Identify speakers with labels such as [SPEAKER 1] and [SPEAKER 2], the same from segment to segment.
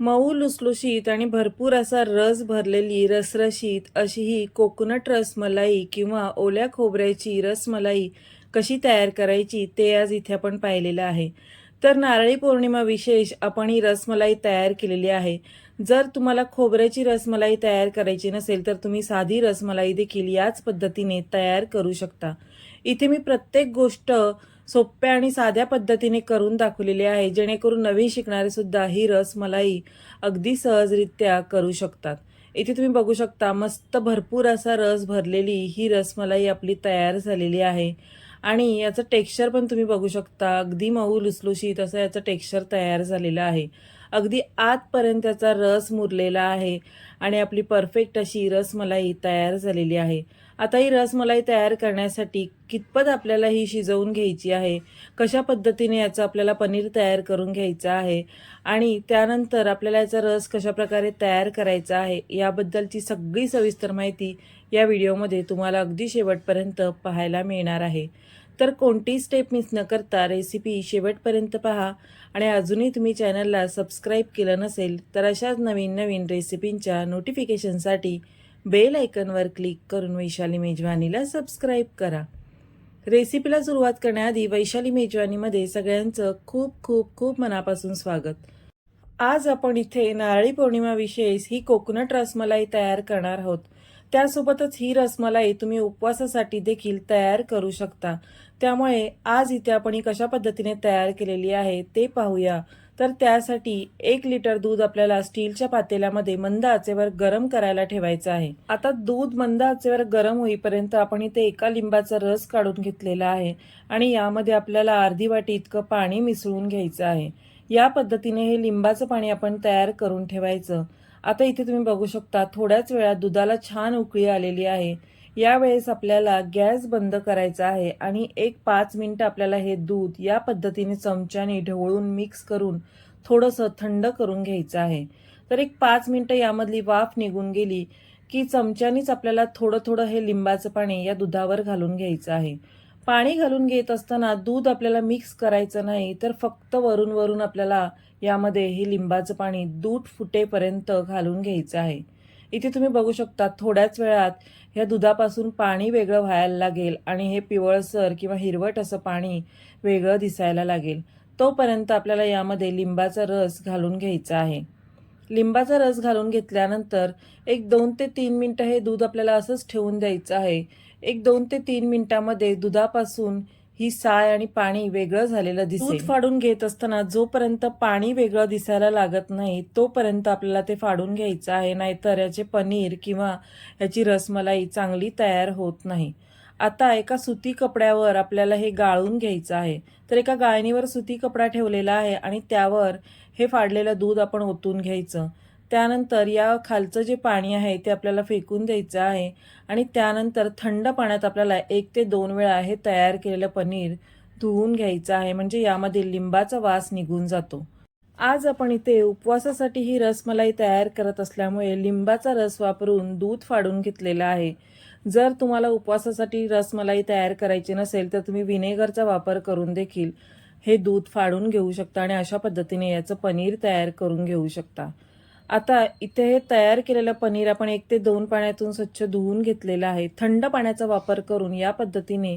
[SPEAKER 1] मऊ लुसलुशीत आणि भरपूर असा रस भरलेली रसरशीत अशी ही कोकोनट रसमलाई किंवा ओल्या खोबऱ्याची रसमलाई कशी तयार करायची ते आज इथे आपण पाहिलेलं आहे. तर नारळी पौर्णिमा विशेष आपण ही रसमलाई तयार केलेली आहे. जर तुम्हाला खोबऱ्याची रसमलाई तयार करायची नसेल तर तुम्ही साधी रसमलाई देखील याच पद्धतीने तयार करू शकता. इथे मी प्रत्येक गोष्ट सोप्या आणि साध्या पद्धतीने करून दाखवलेले आहे जेणेकरून नवीन शिकणारे सुद्धा ही रसमलाई अगदी सहजरित्या करू शकतात. इथे तुम्ही बघू शकता मस्त भरपूर असा रस भरलेली ही रसमलाई आपली तयार झालेली आहे. आणि याचं टेक्स्चर पण तुम्ही बघू शकता अगदी मऊ लुसलुशीत असं याचं टेक्स्चर तयार झालेलं आहे. अगदी आतपर्यंत त्याचा रस मुरलेला आहे. आणि आपली परफेक्ट अशी रसमलाई तयार झालेली आहे. आता ही रसमलाई तयार करण्यासाठी कितपत आपल्याला ही शिजवून घ्यायची आहे? कशा पद्धतीने याचं आपल्याला पनीर तयार करून घ्यायचं आहे? आणि त्यानंतर आपल्याला याचा रस कशा प्रकारे तयार करायचा आहे याबद्दलची सगळी सविस्तर माहिती या व्हिडिओमध्ये तुम्हाला अगदी शेवटपर्यंत पाहायला मिळणार आहे. तर कोणती स्टेप मिस न करता रेसिपी शेवटपर्यंत पहा. आणि अजूनही तुम्ही चॅनलला सबस्क्राईब केलं नसेल तर अशाच नवीन नवीन रेसिपींच्या नोटिफिकेशनसाठी बेल आयकनवर क्लिक करून वैशाली मेजवानीला सबस्क्राईब करा. रेसिपीला सुरुवात करण्याआधी वैशाली मेजवानीमध्ये सगळ्यांचं खूप खूप खूप मनापासून स्वागत. आज आपण इथे नारळी पौर्णिमा विशेष ही कोकोनट रसमलाई तयार करणार आहोत. त्यासोबतच ही रसमलाई तुम्ही उपवासासाठी देखील तयार करू शकता. त्यामुळे आज इथे आपण ही कशा पद्धतीने तयार केलेली आहे ते पाहूया. तर त्यासाठी एक लिटर दूध आपल्याला स्टीलच्या पातेल्यामध्ये मंद आचेवर गरम करायला ठेवायचं आहे. आता दूध मंद आचेवर गरम होईपर्यंत आपण इथे एका लिंबाचा रस काढून घेतलेला आहे आणि यामध्ये आपल्याला अर्धी वाटी इतकं पाणी मिसळून घ्यायचं आहे. या पद्धतीने हे लिंबाचं पाणी आपण तयार करून ठेवायचं. आता इथे तुम्ही बघू शकता थोड्याच वेळात दुधाला छान उकळी आलेली आहे. यावेळेस आपल्याला गॅस बंद करायचा आहे आणि एक पाच मिनटं आपल्याला हे दूध या पद्धतीने चमच्याने ढवळून मिक्स करून थोडंसं थंड करून घ्यायचं आहे. तर एक पाच मिनटं यामधली वाफ निघून गेली की चमच्यानीच आपल्याला थोडं थोडं हे लिंबाचं पाणी या दुधावर घालून घ्यायचं आहे. पाणी घालून घेत असताना दूध आपल्याला मिक्स करायचं नाही तर फक्त वरून वरून आपल्याला यामध्ये हे लिंबाचं पाणी दूध फुटेपर्यंत घालून घ्यायचं आहे. इथे तुम्ही बघू शकता थोड्याच वेळात ह्या दुधापासून पाणी वेगळं व्हायला लागेल आणि हे पिवळसर किंवा हिरवट असं पाणी वेगळं दिसायला लागेल. तोपर्यंत आपल्याला यामध्ये लिंबाचा रस घालून घ्यायचा आहे. लिंबाचा रस घालून घेतल्यानंतर एक दोन ते तीन मिनटं हे दूध आपल्याला असंच ठेवून द्यायचं आहे. एक दोन ते तीन मिनटामध्ये दुधापासून ही साय आणि पाणी वेगळं झालेलं दिसेल. दूध फाडून घेत असताना जोपर्यंत पाणी वेगळं दिसायला लागत नाही तोपर्यंत आपल्याला ते फाडून घ्यायचं आहे नाहीतर याचे पनीर किंवा याची रसमलाई चांगली तयार होत नाही. आता एका सुती कपड्यावर आपल्याला हे गाळून घ्यायचं आहे. तर एका गाळणीवर सुती कपडा ठेवलेला आहे आणि त्यावर हे फाडलेलं दूध आपण ओतून घ्यायचं. त्यानंतर या खालचं जे पाणी आहे ते आपल्याला फेकून द्यायचं आहे आणि त्यानंतर थंड पाण्यात आपल्याला एक ते दोन वेळा हे तयार केलेलं पनीर धुवून घ्यायचं आहे. म्हणजे यामध्ये लिंबाचा वास निघून जातो. आज आपण इथे उपवासासाठी ही रसमलाई तयार करत असल्यामुळे लिंबाचा रस वापरून दूध फाडून घेतलेला आहे. जर तुम्हाला उपवासासाठी रसमलाई तयार करायची नसेल तर तुम्ही विनेगरचा वापर करून देखील हे दूध फाडून घेऊ शकता आणि अशा पद्धतीने याचं पनीर तयार करून घेऊ शकता. आता इथे हे तयार केलेलं पनीर आपण एक ते दोन पाण्यातून स्वच्छ धुवून घेतलेलं आहे. थंड पाण्याचा वापर करून या पद्धतीने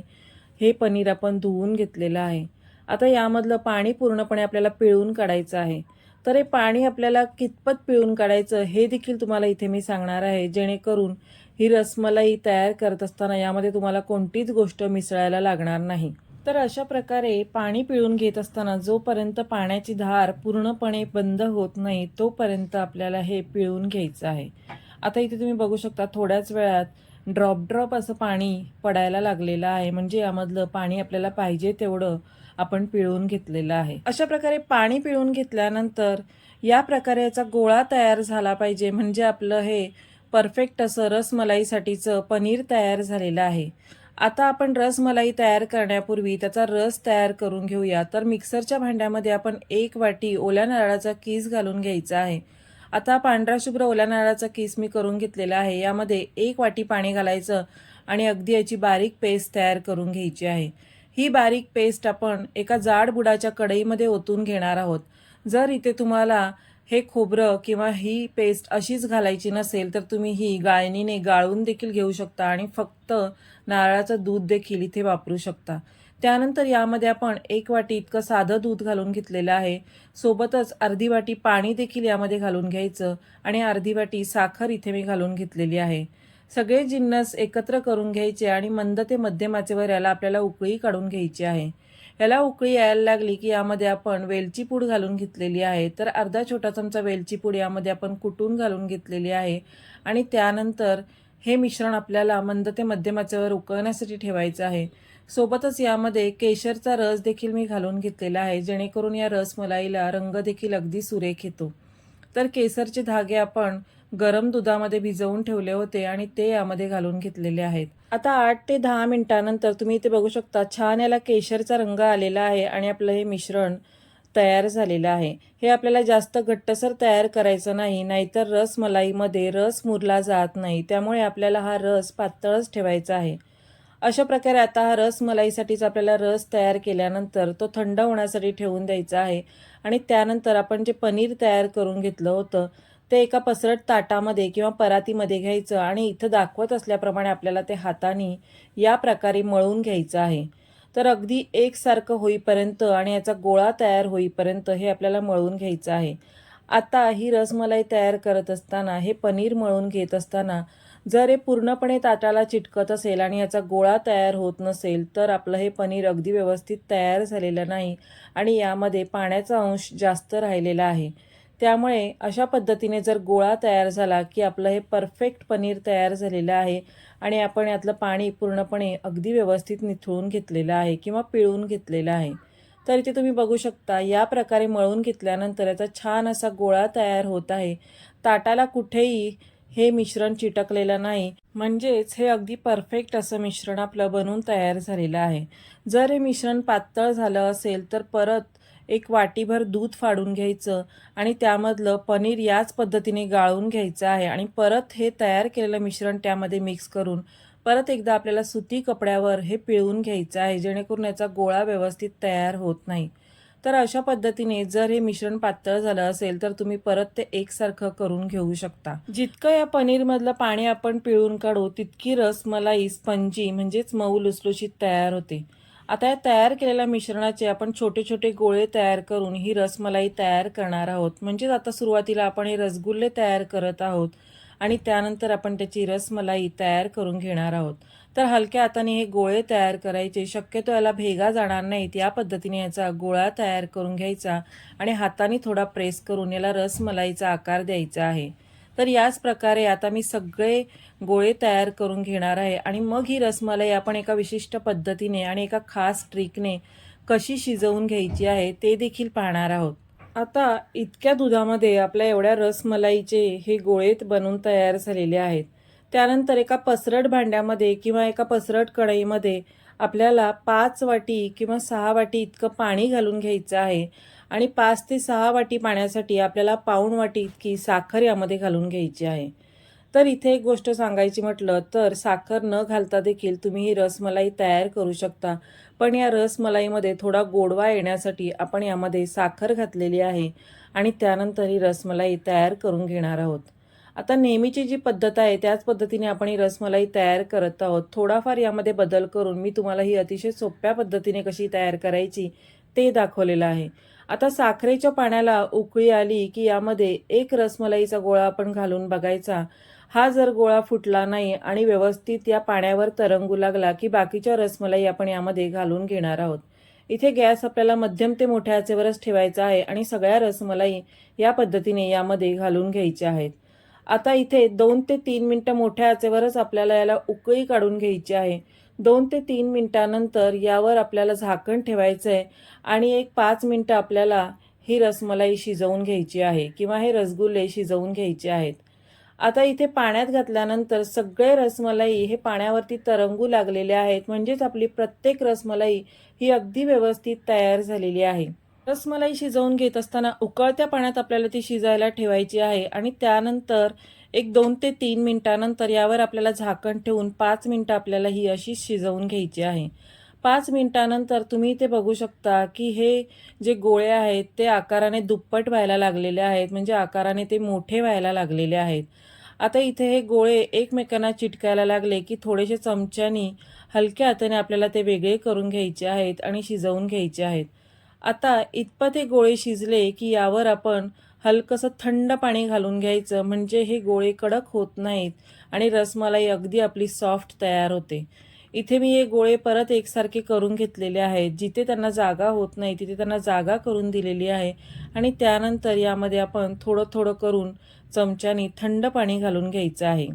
[SPEAKER 1] हे पनीर आपण धुवून घेतलेलं आहे. आता यामधलं पाणी पूर्णपणे आपल्याला पिळून काढायचं आहे. तर हे पाणी आपल्याला कितपत पिळून काढायचं हे देखील तुम्हाला इथे मी सांगणार आहे. जेणेकरून ही रसमलाई तयार करत असताना यामध्ये तुम्हाला कोणतीच गोष्ट मिसळायला लागणार नाही. तर अशा प्रकारे पाणी पिळून घेत असताना जोपर्यंत पाण्याची धार पूर्णपणे बंद होत नाही तोपर्यंत आपल्याला हे पिळून घ्यायचं आहे. आता इथे तुम्ही बघू शकता थोड्याच वेळात ड्रॉप ड्रॉप असं पाणी पडायला लागलेलं आहे. म्हणजे यामधलं पाणी आपल्याला पाहिजे तेवढं आपण पिळून घेतलेलं आहे. अशा प्रकारे पाणी पिळून घेतल्यानंतर या प्रकारे याचा गोळा तयार झाला पाहिजे. म्हणजे आपलं हे परफेक्ट असं रसमलाईसाठीचं पनीर तयार झालेलं आहे. आता आपण रसमलाई तयार करण्यापूर्वी त्याचा रस तयार करून घेऊया. तर मिक्सरच्या भांड्यामध्ये आपण एक वाटी ओल्या नारळाचा कीस घालून घ्यायचा आहे. आता पांढरा शुभ्र ओल्या नारळाचा कीस मी करून घेतलेला आहे. यामध्ये एक वाटी पाणी घालायचं आणि अगदी याची बारीक पेस्ट तयार करून घ्यायची आहे. ही बारीक पेस्ट आपण एका जाड बुडाच्या कढईमध्ये ओतून घेणार आहोत. जर इथे तुम्हाला हे खोबरं किंवा ही पेस्ट अशीच घालायची नसेल तर तुम्ही ही गाळणीने गाळून देखील घेऊ शकता आणि फक्त नारळाचं दूध देखील इथे वापरू शकता. त्यानंतर यामध्ये आपण एक वाटी इतकं साधं दूध घालून घेतलेलं आहे. सोबतच अर्धी वाटी पाणी देखील यामध्ये घालून घ्यायचं आणि अर्धी वाटी साखर इथे मी घालून घेतलेली आहे. सगळे जिन्नस एकत्र करून घ्यायचे आणि मंद ते मध्यम आचेवर याला आपल्याला उकळी काढून घ्यायची आहे. याला उकळी यायला लागली की यामध्ये आपण वेलची पूड घालून घेतलेली आहे. तर अर्धा छोटा चमचा वेलची पूड यामध्ये आपण कुटून घालून घेतलेली आहे. आणि त्यानंतर हे मिश्रण आपल्याला मंद ते मध्यम आचेवर उकळण्यासाठी ठेवायचं आहे. सोबतच यामध्ये केशरचा रस देखील मी घालून घेतलेला आहे. जेणेकरून या रसमलाईला रंग देखील अगदी सुरेख येतो. तर केसरचे धागे आपण गरम दुधामध्ये भिजवून ठेवले होते आणि ते यामध्ये घालून घेतलेले आहेत. आता आठ ते दहा मिनिटानंतर तुम्ही इथे बघू शकता छान याला केशरचा रंग आलेला आहे आणि आपलं हे मिश्रण तयार झालेलं आहे. हे आपल्याला जास्त घट्टसर तयार करायचं नाही नाहीतर रसमलाईमध्ये रस मुरला जात नाही त्यामुळे आपल्याला हा रस पातळच ठेवायचा आहे. अशा प्रकारे आता हा रस मलाईसाठीच आपल्याला रस तयार केल्यानंतर तो थंड होण्यासाठी ठेवून द्यायचा आहे आणि त्यानंतर आपण जे पनीर तयार करून घेतलं होतं ते एका पसरट ताटामध्ये किंवा परातीमध्ये घ्यायचं आणि इथं दाखवत असल्याप्रमाणे आपल्याला ते हाताने या प्रकारे मळून घ्यायचं आहे. तर अगदी एकसारखं होईपर्यंत आणि याचा गोळा तयार होईपर्यंत हे आपल्याला मळून घ्यायचं आहे. आता ही रसमलाई तयार करत असताना हे पनीर मळून घेत असताना जर हे पूर्णपणे ताटाला चिटकत असेल आणि याचा गोळा तयार होत नसेल तर आपलं हे पनीर अगदी व्यवस्थित तयार झालेलं नाही आणि यामध्ये पाण्याचा अंश जास्त राहिलेला आहे. त्यामुळे अशा पद्धतीने जर गोळा तयार झाला की आपलं हे परफेक्ट पनीर तयार झालेलं आहे आणि आपण यातलं पाणी पूर्णपणे अगदी व्यवस्थित निथळून घेतलेलं आहे किंवा पिळून घेतलेलं आहे तर इथे तुम्ही बघू शकता या प्रकारे मळून घेतल्यानंतर याचा छान असा गोळा तयार होत आहे. ताटाला कुठेही हे मिश्रण चिटकलेलं नाही म्हणजेच हे अगदी परफेक्ट असं मिश्रण आपलं बनवून तयार झालेलं आहे. जर हे मिश्रण पातळ झालं असेल तर परत एक वाटीभर दूध फाडून घ्यायचं आणि त्यामधलं पनीर याच पद्धतीने गाळून घ्यायचं आहे. आणि परत हे तयार केलेलं मिश्रण त्यामध्ये मिक्स करून परत एकदा आपल्याला सुती कपड्यावर हे पिळून घ्यायचं आहे जेणेकरून याचा गोळा व्यवस्थित तयार होत नाही. तर अशा पद्धतीने जर हे मिश्रण पातळ झालं असेल तर तुम्ही परत ते एकसारखं करून घेऊ शकता. जितकं या पनीरमधलं पाणी आपण पिळून काढू तितकी रसमलाई स्पंजी म्हणजेच मऊ लुसलुशीत तयार होते. आता या तयार केलेल्या मिश्रणाचे आपण छोटे छोटे गोळे तयार करून ही रसमलाई तयार करणार आहोत. म्हणजेच आता सुरुवातीला आपण हे रसगुल्ले तयार करत आहोत आणि त्यानंतर आपण त्याची रसमलाई तयार करून घेणार आहोत. तर हलक्या हाताने हे गोळे तयार करायचे. शक्यतो याला भेगा जाणार नाहीत. या पद्धतीने याचा गोळा तयार करून घ्यायचा आणि हाताने थोडा प्रेस करून याला रसमलाईचा आकार द्यायचा आहे. तर याच प्रकारे आता मी सगळे गोळे तयार करून घेणार आहे. आणि मग ही रसमलाई आपण एका विशिष्ट पद्धतीने आणि एका खास ट्रिकने कशी शिजवून घ्यायची आहे ते देखील पाहणार आहोत. आता इतक्या दुधामध्ये आपल्या एवढ्या रसमलाईचे हे गोळेत बनून तयार झालेले आहेत. त्यानंतर एका पसरट भांड्यामध्ये किंवा एका पसरट कढईमध्ये आपल्याला पाच वाटी किंवा सहा वाटी इतकं पाणी घालून घ्यायचं आहे. आणि पाच ते सहा वाटी पाण्यासाठी आपल्याला पाऊण वाटी इतकी साखर यामध्ये घालून घ्यायची आहे. तर इथे एक गोष्ट सांगायची म्हटलं तर साखर न घालता देखील तुम्ही ही रसमलाई तयार करू शकता. पण या रसमलाईमध्ये थोडा गोडवा येण्यासाठी आपण यामध्ये साखर घातलेली आहे आणि त्यानंतर ही रसमलाई तयार करून घेणार आहोत. आता नेहमीची जी पद्धत आहे त्याच पद्धतीने आपण ही रसमलाई तयार करत आहोत. थोडाफार यामध्ये बदल करून मी तुम्हाला ही अतिशय सोप्या पद्धतीने कशी तयार करायची ते दाखवलेलं आहे. आता साखरेच्या पाण्याला उकळी आली की यामध्ये एक रसमलाईचा गोळा आपण घालून बघायचा. हा जर गोळा फुटला नाही आणि व्यवस्थित या पाण्यावर तरंगू लागला की बाकीच्या रसमलाई आपण यामध्ये घालून घेणार आहोत. इथे गॅस आपल्याला मध्यम ते मोठ्या आचेवरच ठेवायचा आहे आणि सगळ्या रसमलाई या पद्धतीने यामध्ये घालून घ्यायच्या आहेत. आता इथे दोन ते तीन मिनटं मोठ्या आचेवरच आपल्याला याला उकळी काढून घ्यायची आहे. दोन ते तीन मिनटानंतर यावर आपल्याला झाकण ठेवायचं आहे आणि एक पाच मिनटं आपल्याला ही रसमलाई शिजवून घ्यायची आहे किंवा हे रसगुल्ले शिजवून घ्यायचे आहेत. आता इथे पाण्यात घातल्यानंतर सगळे रसमलाई हे पाण्यावरती तरंगू लागलेले आहेत. म्हणजेच आपली प्रत्येक रसमलाई ही अगदी व्यवस्थित तयार झालेली आहे. रसमलाई शिजवून घेत असताना उकळत्या पाण्यात आपल्याला ती शिजायला ठेवायची आहे आणि त्यानंतर एक दोन ते तीन मिनिटानंतर यावर आपल्याला झाकण ठेवून पाच मिनटं आपल्याला ही अशी शिजवून घ्यायची आहे. पाच मिनटानंतर तुम्ही ते बघू शकता की हे जे गोळे आहेत ते आकाराने दुप्पट व्हायला लागलेले आहेत म्हणजे आकाराने ते मोठे व्हायला लागलेले आहेत. आता इथे हे गोळे एकमेकांना चिटकायला लागले की थोडेसे चमच्यानी हलक्या हाताने आपल्याला ते वेगळे करून घ्यायचे आहेत आणि शिजवून घ्यायचे आहेत. आता इतपत हे गोळे शिजले की यावर आपण हलकंसं थंड पाणी घालून घ्यायचं म्हणजे हे गोळे कडक होत नाहीत आणि रसमलाई अगदी आपली सॉफ्ट तयार होते. इथे मी हे गोळे परत एकसारखे करून घेतलेले आहेत. जिथे त्यांना जागा होत नाही तिथे त्यांना जागा करून दिलेली आहे आणि त्यानंतर यामध्ये आपण थोडं थोडं करून चमच्यानी थंड पाणी घालून घ्यायचं आहे.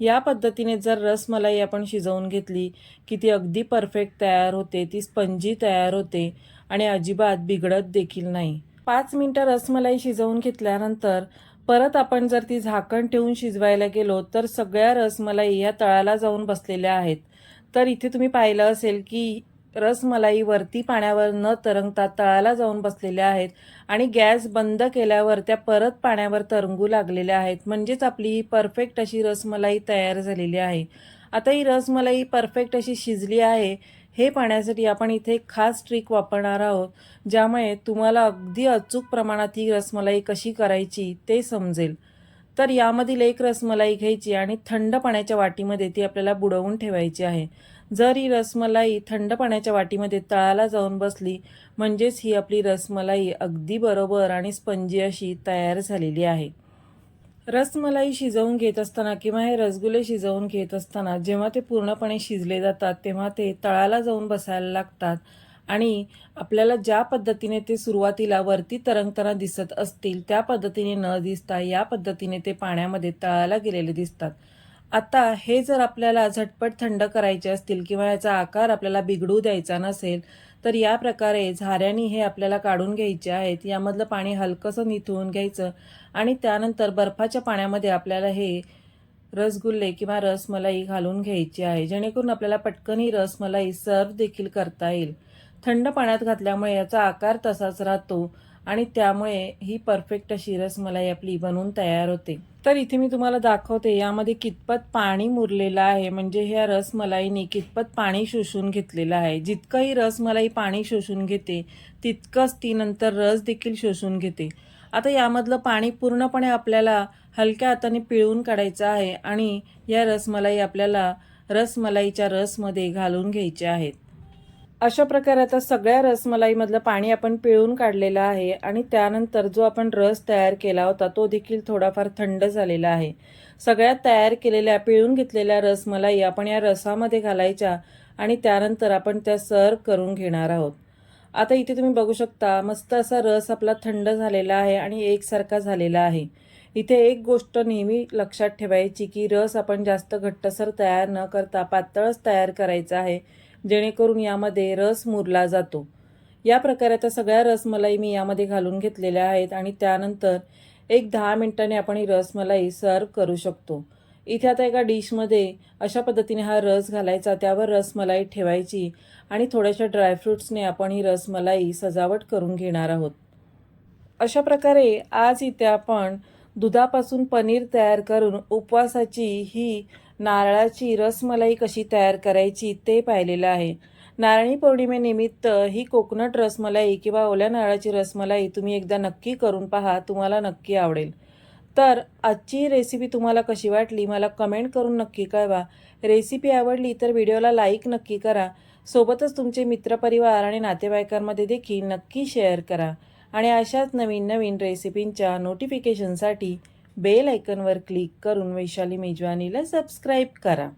[SPEAKER 1] या पद्धतीने जर रसमलाई आपण शिजवून घेतली की ती अगदी परफेक्ट तयार होते ती स्पंजी तयार होते आणि अजिबात बिघडत देखील नाही. पाच मिनटं रसमलाई शिजवून घेतल्यानंतर परत आपण जर ती झाकण ठेवून शिजवायला गेलो तर सगळ्या रसमलाई ह्या तळाला जाऊन बसलेल्या आहेत. तर इथे तुम्ही पाहिलं असेल की रसमलाई वरती पाण्यावर न तरंगता तळाला जाऊन बसलेल्या आहेत आणि गॅस बंद केल्यावर त्या परत पाण्यावर तरंगू लागलेल्या आहेत. म्हणजेच आपली ही परफेक्ट अशी रसमलाई तयार झालेली आहे. आता ही रसमलाई परफेक्ट अशी शिजली आहे हे पाण्यासाठी आपण इथे एक खास ट्रिक वापरणार आहोत ज्यामुळे तुम्हाला अगदी अचूक प्रमाणात ही रसमलाई कशी करायची ते समजेल. तर यामधील एक रसमलाई घ्यायची आणि थंड पाण्याच्या वाटीमध्ये ती आपल्याला बुडवून ठेवायची आहे. जर ही रसमलाई थंड पाण्याच्या वाटीमध्ये तळाला जाऊन बसली म्हणजेच ही आपली रसमलाई अगदी बरोबर आणि स्पंजी अशी तयार झालेली आहे. रसमलाई शिजवून घेत असताना किंवा हे रसगुल्ले शिजवून घेत असताना जेव्हा ते पूर्णपणे शिजले जातात तेव्हा ते तळाला जाऊन बसायला लागतात आणि आपल्याला ज्या पद्धतीने ते सुरुवातीला वरती तरंगताना दिसत असतील त्या पद्धतीने न दिसता या पद्धतीने ते पाण्यामध्ये तळाला गेलेले दिसतात. आता हे जर आपल्याला झटपट थंड करायचे असतील किंवा याचा आकार आपल्याला बिघडू द्यायचा नसेल तर या प्रकारे झाऱ्यानी हे आपल्याला काढून घ्यायचे आहेत. यामधलं पाणी हलकंसं निथळून घ्यायचं आणि त्यानंतर बर्फाच्या पाण्यामध्ये आपल्याला हे रसगुल्ले किंवा रसमलाई घालून घ्यायची आहे. जेणेकरून आपल्याला पटकन ही रसमलाई सर्व देखील करता येईल. थंड पाण्यात घातल्यामुळे याचा आकार तसाच राहतो आणि त्यामुळे ही परफेक्ट अशी रसमलाई आपली बनवून तयार होते. तर इथे मी तुम्हाला दाखवते यामध्ये कितपत पाणी मुरलेलं आहे. म्हणजे ह्या रसमलाईने कितपत पाणी शोषून घेतलेलं आहे. जितकं ही रसमलाई पाणी शोषून घेते तितकंच ती नंतर रस देखील शोषून घेते. आता यामधलं पाणी पूर्णपणे आपल्याला हलक्या हाताने पिळून काढायचं आहे आणि या रसमलाई आपल्याला रसमलाईच्या रसमध्ये घालून घ्यायच्या आहेत. अशा प्रकारे आता सगळ्या रसमलाईमधलं पाणी आपण पिळून काढलेलं आहे आणि त्यानंतर जो आपण रस तयार केला होता तो देखील थोडाफार थंड झालेला आहे. सगळ्या तयार केलेल्या पिळून घेतलेल्या रसमलाई आपण या रसामध्ये घालायच्या आणि त्यानंतर आपण त्या सर्व करून घेणार आहोत. आता इथे तुम्ही बघू शकता मस्त असा रस आपला थंड झालेला आहे आणि एकसारखा झालेला आहे. इथे एक गोष्ट नेहमी लक्षात ठेवायची की रस आपण जास्त घट्टसर तयार न करता पातळच तयार करायचा आहे. जेणेकरून यामध्ये रस मुरला जातो. या प्रकारे आता सगळ्या रसमलाई मी यामध्ये घालून घेतलेल्या आहेत आणि त्यानंतर एक दहा मिनटाने आपण ही रसमलाई सर्व करू शकतो. इथे आता एका डिशमध्ये अशा पद्धतीने हा रस घालायचा त्यावर रसमलाई ठेवायची आणि थोड्याशा ड्रायफ्रूट्सने आपण ही रसमलाई सजावट करून घेणार आहोत. अशा प्रकारे आज इथे आपण दुधापासून पनीर तयार करून उपवासाची ही नारळाची रसमलाई कशी तयार करायची ते पाहिलेलं आहे. नारळी पौर्णिमेनिमित्त ही कोकोनट रसमलाई किंवा ओल्या नारळाची रसमलाई तुम्ही एकदा नक्की करून पहा तुम्हाला नक्की आवडेल. तर आजची रेसिपी तुम्हाला कशी वाटली मला कमेंट करून नक्की कळवा. रेसिपी आवडली तर व्हिडिओला लाईक नक्की करा. सोबतच तुमचे मित्रपरिवार आणि नातेवाईकांमध्ये देखील नक्की शेअर करा. आणि अशाच नवीन नवीन रेसिपींच्या नोटिफिकेशनसाठी बेल आयकनवर क्लिक करून वैशाली मेजवानीला सबस्क्राईब करा.